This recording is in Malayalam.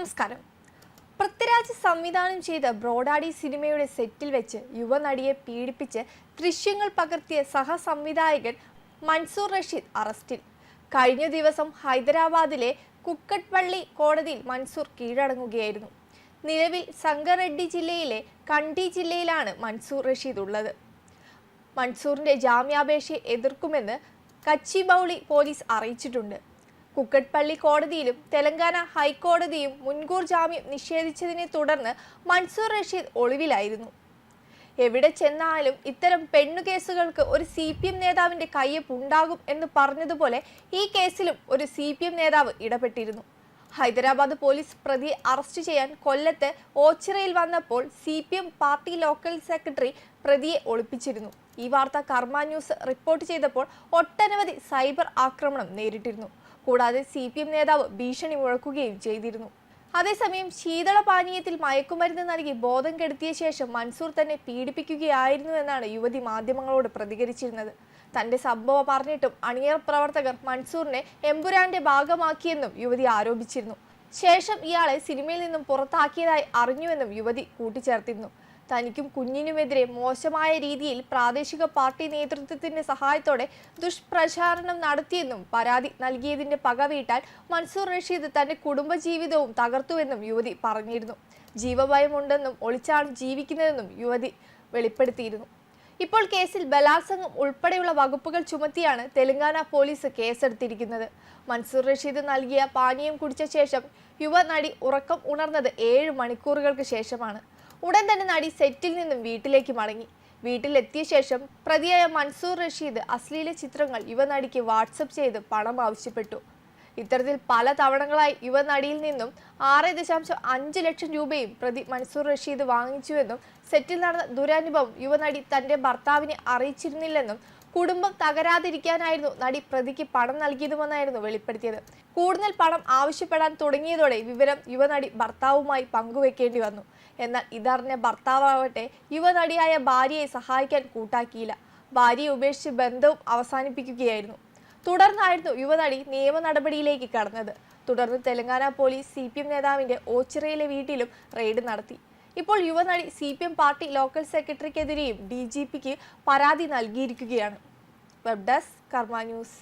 നമസ്കാരം. പൃഥ്വിരാജ് സംവിധാനം ചെയ്ത ബ്രോഡാഡി സിനിമയുടെ സെറ്റിൽ വെച്ച് യുവനടിയെ പീഡിപ്പിച്ച് ദൃശ്യങ്ങൾ പകർത്തിയ സഹസംവിധായകൻ മൻസൂർ റഷീദ് അറസ്റ്റിൽ. കഴിഞ്ഞ ദിവസം ഹൈദരാബാദിലെ കുക്കട്ട്പള്ളി കോടതിയിൽ മൻസൂർ കീഴടങ്ങുകയായിരുന്നു. നിലവിൽ സംഗറെഡ്ഡി ജില്ലയിലെ കണ്ടി ജില്ലയിലാണ് മൻസൂർ റഷീദ് ഉള്ളത്. മൻസൂറിന്റെ ജാമ്യാപേക്ഷയെ എതിർക്കുമെന്ന് കച്ചിബൗളി പോലീസ് അറിയിച്ചിട്ടുണ്ട്. കുക്കട്പള്ളി കോടതിയിലും തെലങ്കാന ഹൈക്കോടതിയും മുൻകൂർ ജാമ്യം നിഷേധിച്ചതിനെ തുടർന്ന് മൻസൂർ റഷീദ് ഒളിവിലായിരുന്നു. എവിടെ ചെന്നാലും ഇത്തരം പെണ്ണുകേസുകൾക്ക് ഒരു സി പി എം നേതാവിന്റെ കയ്യപ്പ് ഉണ്ടാകും എന്ന് പറഞ്ഞതുപോലെ ഈ കേസിലും ഒരു സി പി എം നേതാവ് ഇടപെട്ടിരുന്നു. ഹൈദരാബാദ് പോലീസ് പ്രതി അറസ്റ്റ് ചെയ്യാൻ കൊല്ലത്ത് ഓച്ചിറയിൽ വന്നപ്പോൾ C P M party local secretary പ്രതിയെ ഒളിപ്പിച്ചിരുന്നു. ഈ വാർത്ത കർമ്മ ന്യൂസ് റിപ്പോർട്ട് ചെയ്തപ്പോൾ ഒട്ടനവധി സൈബർ ആക്രമണം നേരിട്ടിരുന്നു. കൂടാതെ സി പി എം നേതാവ് ഭീഷണി മുഴക്കുകയും ചെയ്തിരുന്നു. അതേസമയം ശീതളപാനീയത്തിൽ മയക്കുമരുന്ന് നൽകി ബോധം കെടുത്തിയ ശേഷം മൻസൂർ തന്നെ പീഡിപ്പിക്കുകയായിരുന്നു എന്നാണ് യുവതി മാധ്യമങ്ങളോട് പ്രതികരിച്ചിരുന്നത്. തന്റെ സംഭവം പറഞ്ഞിട്ടും അണിയർ പ്രവർത്തകർ മൻസൂറിനെ എമ്പുരാന്റെ ഭാഗമാക്കിയെന്നും യുവതി ആരോപിച്ചിരുന്നു. ശേഷം ഇയാളെ സിനിമയിൽ നിന്നും പുറത്താക്കിയതായി അറിഞ്ഞുവെന്നും യുവതി കൂട്ടിച്ചേർത്തിരുന്നു. തനിക്കും കുഞ്ഞിനുമെതിരെ മോശമായ രീതിയിൽ പ്രാദേശിക പാർട്ടി നേതൃത്വത്തിന്റെ സഹായത്തോടെ ദുഷ്പ്രചാരണം നടത്തിയെന്നും പരാതി നൽകിയതിന്റെ പക വീട്ടാൻ മൻസൂർ റഷീദ് തന്റെ കുടുംബജീവിതവും തകർത്തുവെന്നും യുവതി പറഞ്ഞിരുന്നു. ജീവഭയമുണ്ടെന്നും ഒളിച്ചാണ് ജീവിക്കുന്നതെന്നും യുവതി വെളിപ്പെടുത്തിയിരുന്നു. ഇപ്പോൾ കേസിൽ ബലാത്സംഗം ഉൾപ്പെടെയുള്ള വകുപ്പുകൾ ചുമത്തിയാണ് തെലങ്കാന പോലീസ് കേസെടുത്തിരിക്കുന്നത്. മൻസൂർ റഷീദ് നൽകിയ പാനീയം കുടിച്ച ശേഷം യുവനടി ഉറക്കം ഉണർന്നത് ഏഴ് മണിക്കൂറുകൾക്ക് ശേഷമാണ്. ഉടൻ തന്നെ നടി സെറ്റിൽ നിന്നും വീട്ടിലേക്ക് മടങ്ങി. വീട്ടിലെത്തിയ ശേഷം പ്രതിയായ മൻസൂർ റഷീദ് അശ്ലീല ചിത്രങ്ങൾ യുവനടിക്ക് വാട്സപ്പ് ചെയ്ത് പണം ആവശ്യപ്പെട്ടു. ഇത്തരത്തിൽ പല തവണകളായി യുവനടിയിൽ നിന്നും ആറ് ദശാംശം അഞ്ച് ലക്ഷം രൂപയും പ്രതി മൻസൂർ റഷീദ് വാങ്ങിച്ചുവെന്നും സെറ്റിൽ നടന്ന ദുരനുഭവം യുവനടി തന്റെ ഭർത്താവിനെ അറിയിച്ചിരുന്നില്ലെന്നും കുടുംബം തകരാതിരിക്കാനായിരുന്നു നടി പ്രതിക്ക് പണം നൽകിയതുമെന്നായിരുന്നു വെളിപ്പെടുത്തിയത്. കൂടുതൽ പണം ആവശ്യപ്പെടാൻ തുടങ്ങിയതോടെ വിവരം യുവനടി ഭർത്താവുമായി പങ്കുവെക്കേണ്ടി വന്നു. എന്നാൽ ഇതറിഞ്ഞ ഭർത്താവട്ടെ യുവനടിയായ ഭാര്യയെ സഹായിക്കാൻ കൂട്ടാക്കിയില്ല. ഭാര്യയെ ഉപേക്ഷിച്ച് ബന്ധവും അവസാനിപ്പിക്കുകയായിരുന്നു. തുടർന്നായിരുന്നു യുവനടി നിയമ നടപടിയിലേക്ക് കടന്നത്. തുടർന്ന് Telangana police C P M നേതാവിന്റെ ഓച്ചിറയിലെ വീട്ടിലും റെയ്ഡ് നടത്തി. ഇപ്പോൾ യുവനടി C P M party local സെക്രട്ടറിക്കെതിരെയും D G പിക്ക് പരാതി നൽകിയിരിക്കുകയാണ്. വെബ് ഡെസ്ക് കർമ്മ ന്യൂസ്